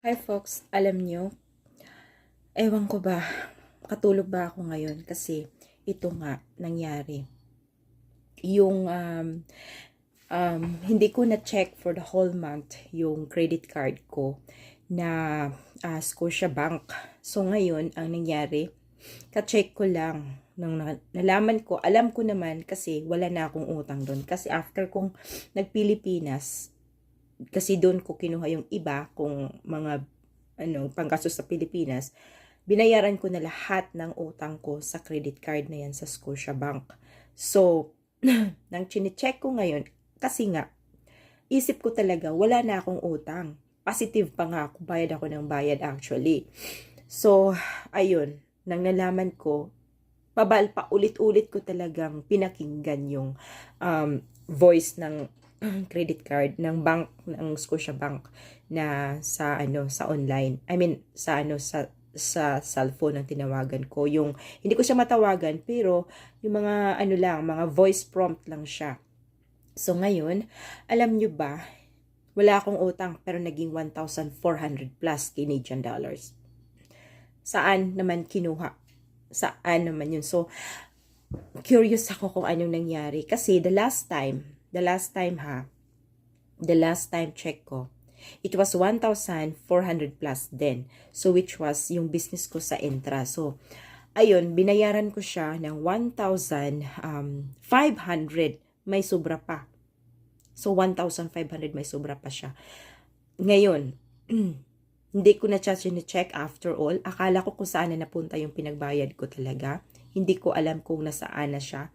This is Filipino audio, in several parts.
Hi folks, alam nyo, ewan ko ba, katulog ba ako ngayon kasi ito nga nangyari. Yung um, um, hindi ko na check for the whole month yung credit card ko na uh, Scotiabank. So ngayon, ang nangyari, ka-check ko lang nung na- nalaman ko, alam ko naman kasi wala na akong utang doon. Kasi after kong nag-Pilipinas, kasi doon ko kinuha yung iba kung mga ano panggastos sa Pilipinas binayaran ko na lahat ng utang ko sa credit card na yan sa Scotiabank. So nang chine-check ko ngayon kasi nga isip ko talaga wala na akong utang. Positive pa nga ako bayad ako ng bayad actually. So ayun nang nalaman ko pabal pa ulit-ulit ko talagang pinakinggan yung um, voice ng credit card ng bank ng Scotiabank na sa ano sa online. I mean sa ano sa sa cellphone ang tinawagan ko. Yung hindi ko siya matawagan pero yung mga ano lang, mga voice prompt lang siya. So ngayon, alam nyo ba, wala akong utang pero naging 1,400 plus Canadian dollars. Saan naman kinuha? Saan naman yun? So, curious ako kung anong nangyari. Kasi the last time, the last time ha, the last time check ko, it was 1,400 plus din. So, which was yung business ko sa Entra. So, ayun, binayaran ko siya ng 1,500. May sobra pa. So, 1,500 may sobra pa siya. Ngayon, hindi ko na siya check after all. Akala ko kung saan na napunta yung pinagbayad ko talaga. Hindi ko alam kung nasaan na siya.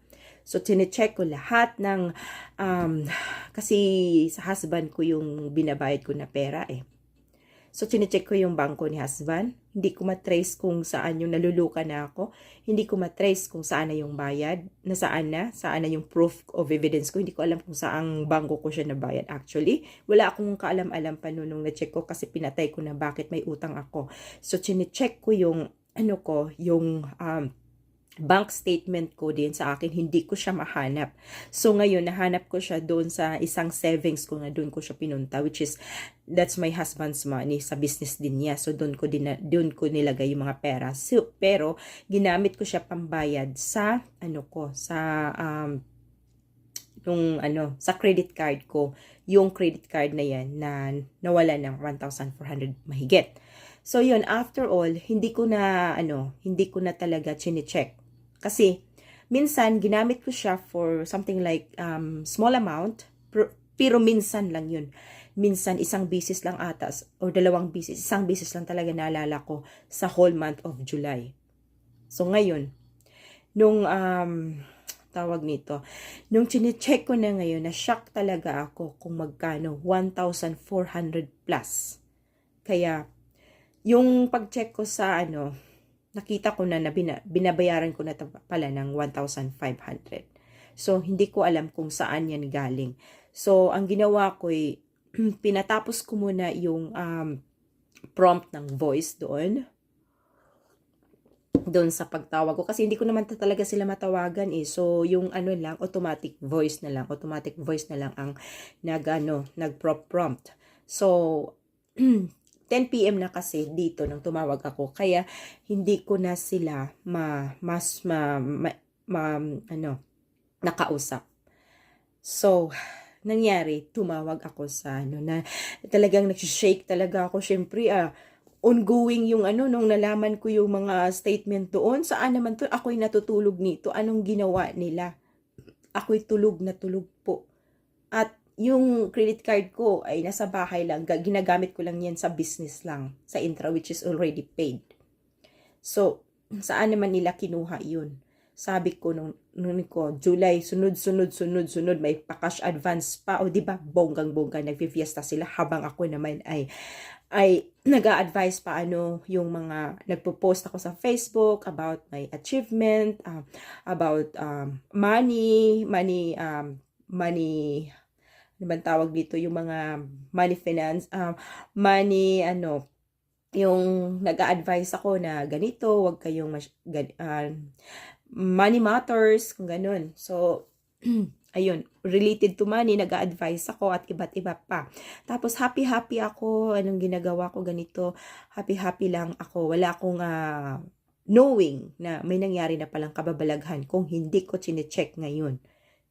So, tine-check ko lahat ng, um, kasi sa husband ko yung binabayad ko na pera eh. So, tine-check ko yung bangko ni husband. Hindi ko matrace kung saan yung naluluka na ako. Hindi ko matrace kung saan na yung bayad, na saan na, saan na yung proof of evidence ko. Hindi ko alam kung saan bangko ko siya nabayad actually. Wala akong kaalam-alam pa noon nung na-check ko kasi pinatay ko na bakit may utang ako. So, tine-check ko yung, ano ko, yung, um, bank statement ko din sa akin, hindi ko siya mahanap. So ngayon, nahanap ko siya doon sa isang savings ko na doon ko siya pinunta, which is, that's my husband's money, sa business din niya. So doon ko, din, doon ko nilagay yung mga pera. So, pero, ginamit ko siya pambayad sa, ano ko, sa, um, yung ano, sa credit card ko, yung credit card na yan na nawala ng 1,400 mahigit. So yun, after all, hindi ko na ano, hindi ko na talaga chine-check kasi, minsan, ginamit ko siya for something like um, small amount, pero minsan lang yun. Minsan, isang bisis lang atas, or dalawang bisis, isang bisis lang talaga naalala ko sa whole month of July. So, ngayon, nung, um, tawag nito, nung chine-check ko na ngayon, na-shock talaga ako kung magkano, 1,400 plus. Kaya, yung pag-check ko sa, ano, nakita ko na na bina, binabayaran ko na pala ng 1,500. So, hindi ko alam kung saan yan galing. So, ang ginawa ko ay pinatapos ko muna yung um, prompt ng voice doon doon sa pagtawag ko kasi hindi ko naman talaga sila matawagan eh. So yung ano lang automatic voice na lang, automatic voice na lang ang nag ano, nag prompt. So 10 p.m. na kasi dito nang tumawag ako. Kaya hindi ko na sila ma, mas ma, ma, ma ano, nakausap. So, nangyari, tumawag ako sa ano na talagang nag-shake talaga ako. Syempre, ah, ongoing yung ano, nung nalaman ko yung mga statement doon, saan naman to, ako'y natutulog nito, anong ginawa nila? Ako'y tulog na tulog po. At yung credit card ko ay nasa bahay lang. Ginagamit ko lang yan sa business lang. Sa intra which is already paid. So, saan naman nila kinuha yun? Sabi ko nung, nung ko, July, sunod, sunod, sunod, sunod, may pa-cash advance pa. O, di ba, bonggang-bongga, nagfi-fiesta sila habang ako naman ay ay nag-a-advise pa ano yung mga nagpo-post ako sa Facebook about my achievement, um, about um, money, money, um, money ano bang tawag dito, yung mga money finance, um, money, ano, yung nag-a-advise ako na ganito, wag kayong mas, gan, uh, money matters, kung ganun. So, ayun, related to money, nag-a-advise ako at iba't iba pa. Tapos happy-happy ako, anong ginagawa ko ganito, happy-happy lang ako. Wala akong ah, knowing na may nangyari na palang kababalaghan kung hindi ko chine-check ngayon.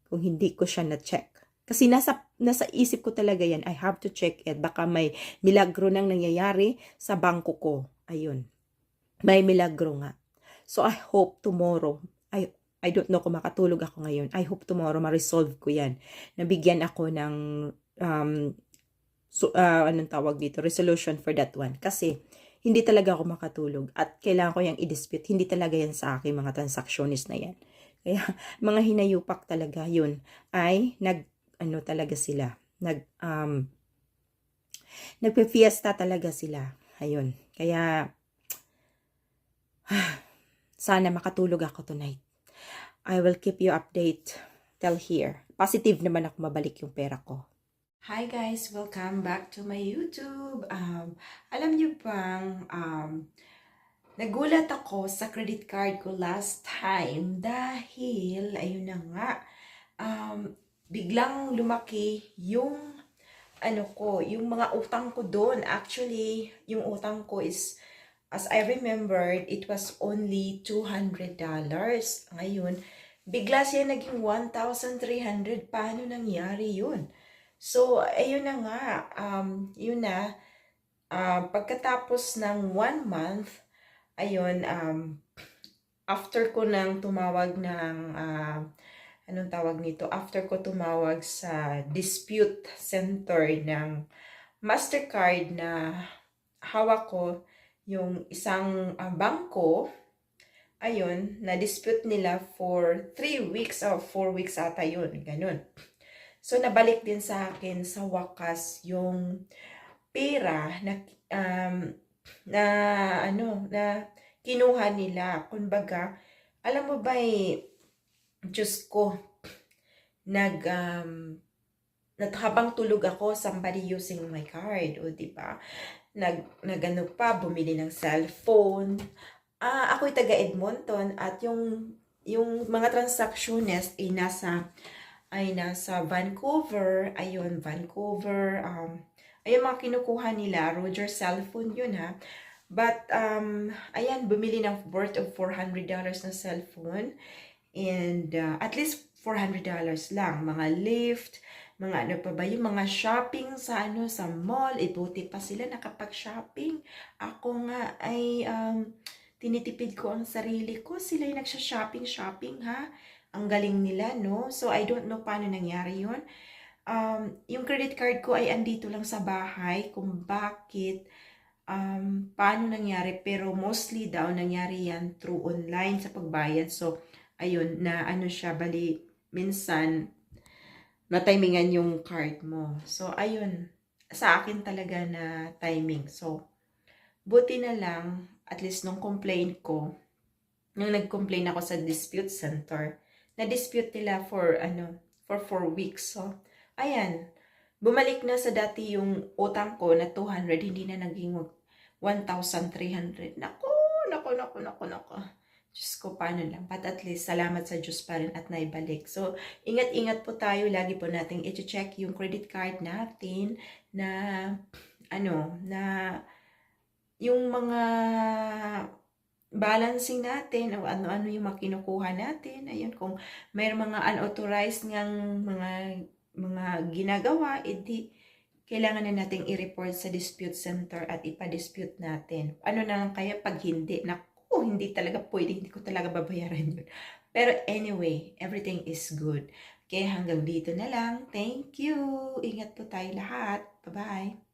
Kung hindi ko siya na-check. Kasi nasa, nasa isip ko talaga yan, I have to check it. Baka may milagro nang nangyayari sa bangko ko. Ayun. May milagro nga. So I hope tomorrow, I, I don't know kung makatulog ako ngayon. I hope tomorrow ma-resolve ko yan. Nabigyan ako ng, um, so, ah, anong tawag dito, resolution for that one. Kasi, hindi talaga ako makatulog at kailangan ko yung i-dispute. Hindi talaga yan sa akin, mga transactionist na yan. Kaya, mga hinayupak talaga yun ay nag, ano talaga sila, nag, um, nagpe-fiesta talaga sila. Ayun. Kaya, sana makatulog ako tonight. I will keep you update till here. Positive naman ako mabalik yung pera ko. Hi guys! Welcome back to my YouTube. Um, alam niyo bang, um, nagulat ako sa credit card ko last time dahil, ayun na nga, um, biglang lumaki yung ano ko, yung mga utang ko doon. Actually, yung utang ko is, as I remembered, it was only $200. Ngayon, bigla siya naging 1,300. Paano nangyari yun? So, ayun na nga, um, yun na, ah, pagkatapos ng one month, ayun, um, after ko nang tumawag ng, ah, anong tawag nito, after ko tumawag sa dispute center ng MasterCard na hawak ko yung isang ah, bangko, ayun, na-dispute nila for 3 weeks or 4 weeks ata yun, ganun. So, nabalik din sa akin sa wakas yung pera na, um, na, ano, na kinuha nila. Kumbaga, alam mo ba eh, Diyos ko, nag, um, habang tulog ako, somebody using my card, o di ba? Nag, nagano pa, bumili ng cellphone. Ah, ako'y taga Edmonton at yung yung mga transactionist ay nasa ay nasa Vancouver, ayun, Vancouver, um, ayun mga kinukuha nila, Roger cellphone yun ha. But, um, ayan, bumili ng worth of $400 na cellphone. And, uh, at least $400 lang. Mga lift, mga ano pa ba, yung mga shopping sa ano, sa mall, ibuti pa sila nakapag-shopping. Ako nga ay, um, tinitipid ko ang sarili ko. Sila yung nagsha-shopping-shopping ha. Ang galing nila, no? So, I don't know paano nangyari yun. Um, yung credit card ko ay andito lang sa bahay kung bakit, um, paano nangyari. Pero mostly daw, nangyari yan through online sa pagbayad. So, ayun, na ano siya, bali, minsan, na-timingan yung card mo. So, ayun, sa akin talaga na timing. So, buti na lang, at least nung complaint ko, nung nag-complain ako sa dispute center, na-dispute nila for, ano, for 4 weeks. So, ayan, bumalik na sa dati yung utang ko na 200, hindi na naging 1,300. Nako, nako, nako, nako, nako. Diyos ko, paano lang. But at least, salamat sa Diyos pa rin at naibalik. So, ingat-ingat po tayo. Lagi po nating i-check yung credit card natin na, ano, na yung mga balancing natin o ano-ano yung mga natin. Ayun, kung mayroong mga unauthorized ngang mga mga ginagawa, edi kailangan na nating i-report sa dispute center at ipa-dispute natin. Ano na lang kaya pag hindi? Naku, hindi talaga pwede, hindi ko talaga babayaran yun. Pero anyway, everything is good. Okay, hanggang dito na lang. Thank you. Ingat po tayo lahat. Bye-bye.